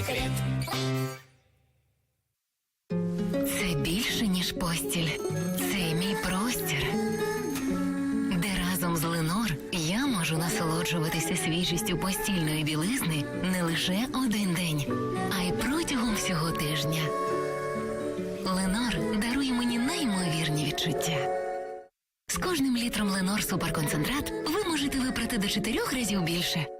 секрет. Це більше, ніж постіль. Це мій простір. Де разом з Ленор я можу насолоджуватися свіжістю постільної білизни не лише один день, а й протягом всього тижня. Ленор дарує мені неймовірні відчуття. З кожним літром Ленор Суперконцентрат ви можете випрати до чотирьох разів більше.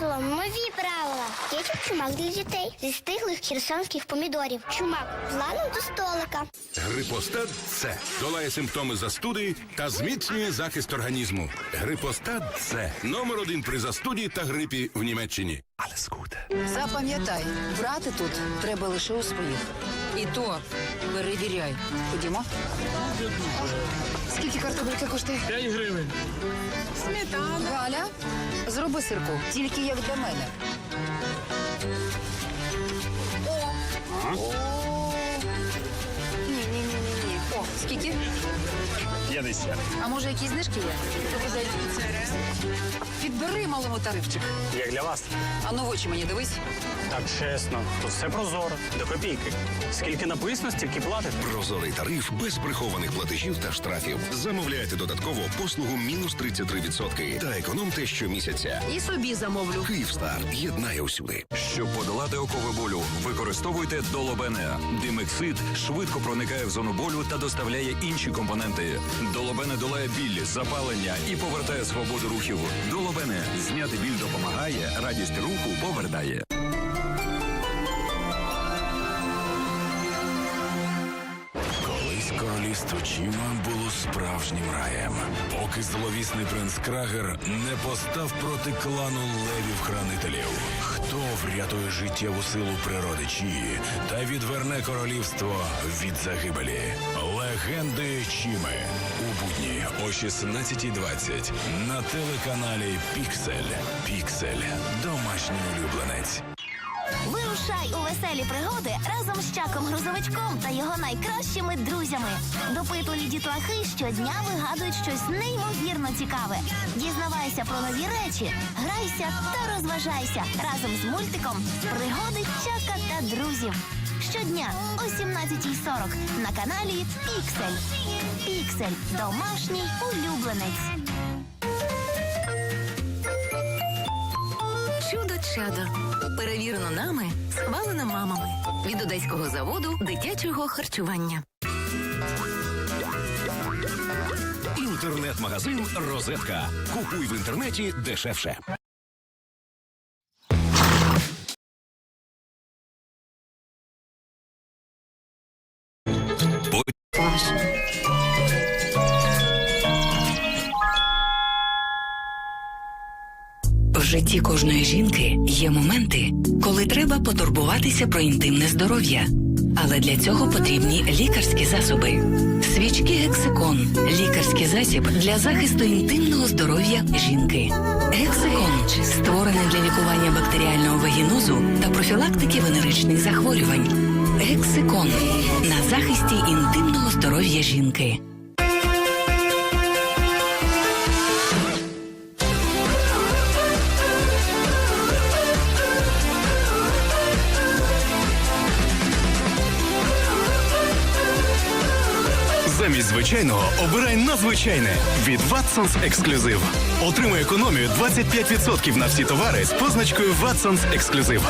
Тепер нові правила. Кетчуп чумак для дітей зі стиглих херсонських помідорів. Чумак планом до столика. Грипостат С долає симптоми застуди та зміцнює захист організму. Грипостат С номер один при застуді та грипі в Німеччині. Але скуте. Запам'ятай, брати тут треба лише у своїх. І то перевіряй. Ходімо. Скільки картопелька коштує? 5 гривень. Сметана. Галя, зроби сирку, тільки як для мене. Ні, ні, ні, ні, ні. О, скільки? 50. А може якісь знижки є? Підбери малому тарифчик. Як для вас? А ну в очі мені дивись. Так чесно. Тут все прозоро. До копійки. Скільки написано, стільки платите. Прозорий тариф без прихованих платежів та штрафів. Замовляйте додатково послугу мінус 33% та економте щомісяця. І собі замовлю. Київстар єднає усюди. Щоб подолати окови болю, використовуйте долобене. Димексид швидко проникає в зону болю та доставляє інші компоненти. Долобене долає біль, запалення і повертає свободу рухів. Долобене зняти біль допомагає, радість руху повертає. Королівство Чіма було справжнім раєм, поки зловісний принц Крагер не постав проти клану левів-хранителів. Врятує життєву силу природи Чії та відверне королівство від загибелі? Легенди Чіми у будні о 16.20 на телеканалі Піксель. Піксель. Домашній улюбленець. Вирушай у веселі пригоди разом з Чаком Грузовичком та його найкращими друзями. Допитливі дітлахи щодня вигадують щось неймовірно цікаве. Дізнавайся про нові речі, грайся та розважайся разом з мультиком Пригоди Чака та друзів. Щодня о 17.40 на каналі Піксель. Піксель. Домашній улюбленець. Чудо чадо. Перевірено нами, схвалено мамами. Від одеського заводу дитячого харчування. Інтернет-магазин Розетка. Купуй в інтернеті дешевше. Житті кожної жінки є моменти, коли треба потурбуватися про інтимне здоров'я. Але для цього потрібні лікарські засоби. Свічки Гексикон лікарський засіб для захисту інтимного здоров'я жінки. Гексикон створений для лікування бактеріального вагінозу та профілактики венеричних захворювань. Гексикон на захисті інтимного здоров'я жінки. Замість звичайного обирай надзвичайне від Watsons Exclusive. Отримай економію 25% на всі товари з позначкою Watsons Exclusive.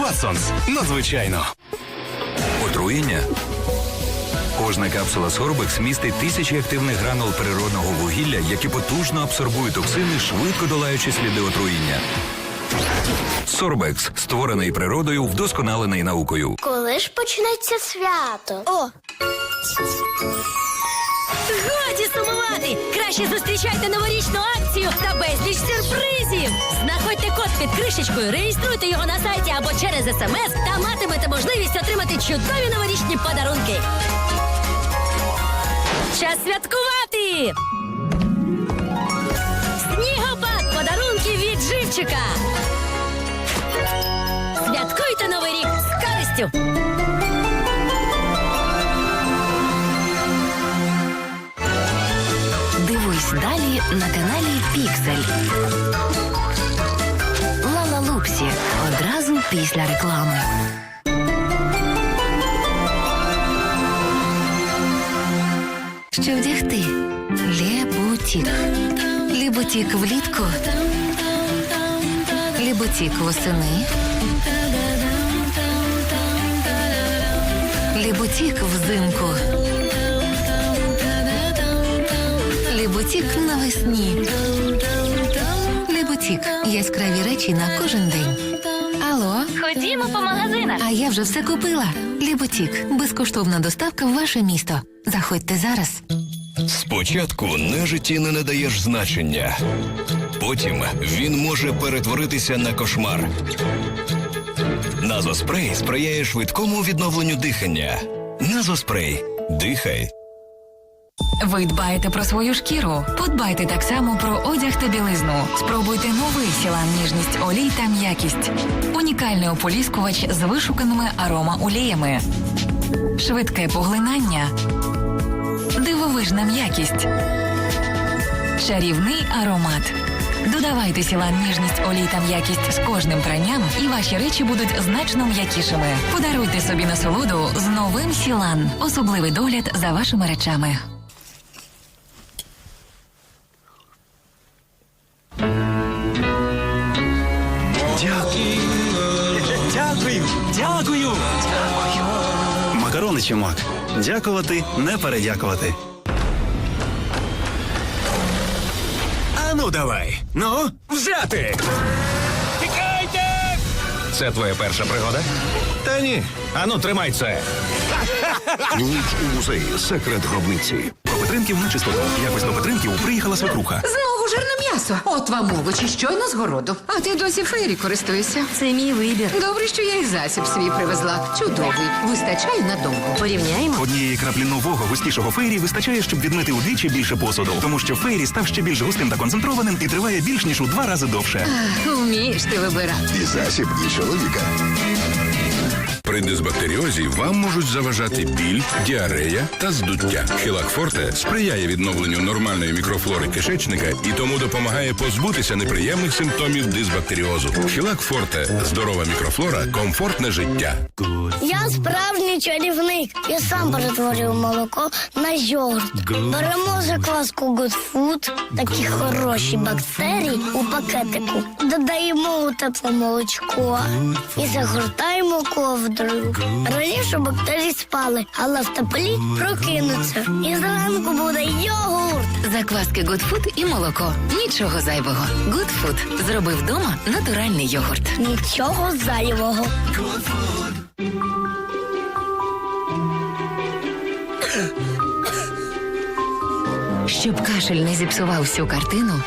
Watsons. надзвичайно. Отруєння. Кожна капсула Сорбекс містить тисячі активних гранул природного вугілля, які потужно абсорбують токсини, швидко долаючи сліди отруєння. Сорбекс створений природою, вдосконалений наукою. Коли ж почнеться свято? О! Годі сумувати! Краще зустрічайте новорічну акцію та безліч сюрпризів! Знаходьте код під кришечкою, реєструйте його на сайті або через смс та матимете можливість отримати чудові новорічні подарунки. Час святкувати! Снігопад подарунки від живчика! Святкуйте новий рік з користю! Далі на каналі Піксель. Лала Лупсі. Одразу після реклами. Що вдягти? Лебутік. Лебутік влітку. Лебутік восени. Лебутік взимку. Лебутік навесні. Лебутік. Яскраві речі на кожен день. Алло, Ходімо по магазинах. а я вже все купила. Лебутік. Безкоштовна доставка в ваше місто. Заходьте зараз. Спочатку нежиті не надаєш значення. Потім він може перетворитися на кошмар. Назоспрей сприяє швидкому відновленню дихання. Назоспрей. Дихай. Ви дбаєте про свою шкіру. Подбайте так само про одяг та білизну. Спробуйте новий сілан ніжність олій та м'якість. Унікальний ополіскувач з вишуканими аромаоліями. Швидке поглинання. Дивовижна м'якість. Чарівний аромат. Додавайте сілан ніжність олій та м'якість з кожним пранням, і ваші речі будуть значно м'якішими. Подаруйте собі насолоду з новим сілан. Особливий догляд за вашими речами. Макарони. Дякувати, не передякувати. А ну давай. Ну, взяти. Тікайте! Це твоя перша пригода? Та ні. А ну тримай це. Ніч у музеї. Секрет гробниці. Про Петринків на чистоту. Якось до Петринків приїхала свекруха. Знову жирне м'ясо. От вам овочі щойно з городу. А ти досі фейрі користуєшся. Це мій вибір. Добре, що я і засіб свій привезла. Чудовий. Вистачає надовго. Порівняємо. Однієї краплі нового густішого фейрі вистачає, щоб відмити удвічі більше посуду, тому що фейрі став ще більш густим та концентрованим і триває більш ніж у два рази довше. Вмієш ти вибирати. І засіб, і чоловіка. При дисбактеріозі вам можуть заважати біль, діарея та здуття. Хілак Форте сприяє відновленню нормальної мікрофлори кишечника і тому допомагає позбутися неприємних симптомів дисбактеріозу. Хілак Форте здорова мікрофлора, комфортне життя. Я справжній чарівник. Я сам перетворюю молоко на йогурт. Беремо закваску Good Food, такі хороші бактерії у пакетику. Додаємо у тепле молочко і загортаємо ковдрою. Раніше бактерії спали, але в теплі прокинуться. І зранку буде йогурт. Закваски Food і молоко. Нічого зайвого. Food. Зробив вдома натуральний йогурт. Нічого зайвого. Щоб кашель не зіпсував всю картину,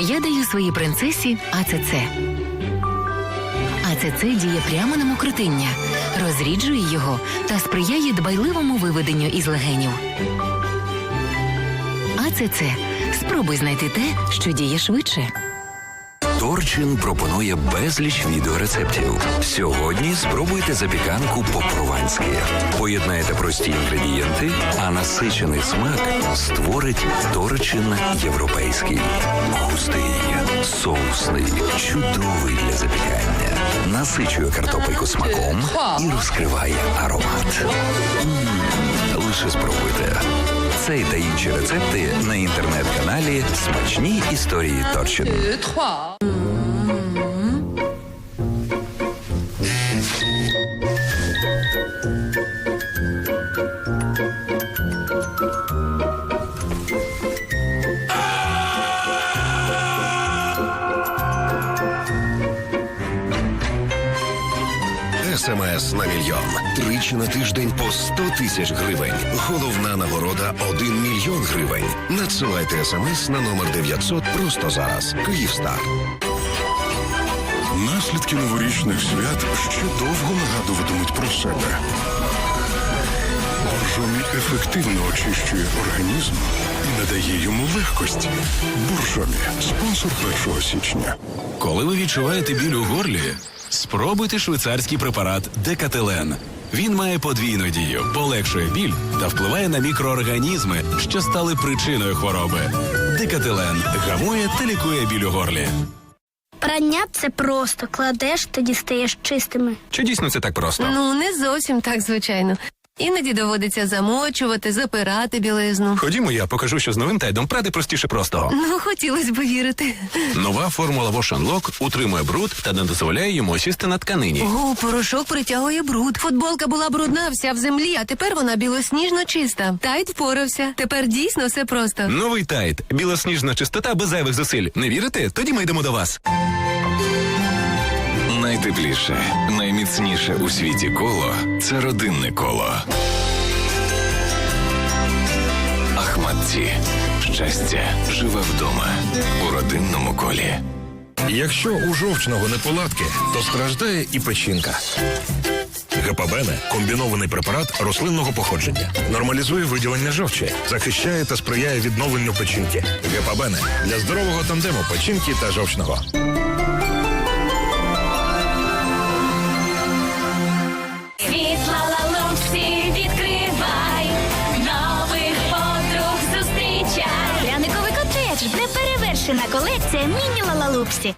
я даю своїй принцесі АЦЦ. АЦЦ діє прямо на мокротиння, розріджує його та сприяє дбайливому виведенню із легенів. АЦЦ. Спробуй знайти те, що діє швидше. Торчин пропонує безліч відеорецептів. Сьогодні спробуйте запіканку по-прованськи. Поєднайте прості інгредієнти, а насичений смак створить Торчин європейський. Густий, соусний, чудовий для запікання. Насичує картопельку смаком і розкриває аромат. Лише спробуйте. Цей та інші рецепти на інтернет-каналі Смачні історії Торчин. СМС на мільйон. Тричі на тиждень по 100 тисяч гривень. Головна нагорода 1 мільйон гривень. Надсилайте смс на номер 900 просто зараз. Київстар. Наслідки новорічних свят ще довго нагадуватимуть про себе. Боржомі ефективно очищує організм і надає йому легкості. Боржомі спонсор 1 січня. Коли ви відчуваєте біль у горлі, спробуйте швейцарський препарат Декателен. Він має подвійну дію, полегшує біль та впливає на мікроорганізми, що стали причиною хвороби. Декателен гамує та лікує біль у горлі. Прання це просто кладеш, тоді стаєш чистими. Чи дійсно це так просто? Ну, не зовсім так, звичайно. Іноді доводиться замочувати, запирати білизну. Ходімо, я покажу, що з новим тайдом прати простіше простого. Ну, хотілося б вірити. Нова формула Wash Unlock утримує бруд та не дозволяє йому осісти на тканині. О, порошок притягує бруд. Футболка була брудна, вся в землі, а тепер вона білосніжно чиста. Тайт впорався. Тепер дійсно все просто. Новий тайд. Білосніжна чистота без зайвих зусиль. Не вірите? Тоді ми йдемо до вас. Найтепліше, найміцніше у світі коло це родинне коло. Ахматці. Щастя живе вдома у родинному колі. Якщо у жовчного неполадки, то страждає і печінка. Гепабене комбінований препарат рослинного походження. Нормалізує виділення жовчі, захищає та сприяє відновленню печінки. Гепабене для здорового тандему печінки та жовчного. Неперевершена колекція міні лалалупсі.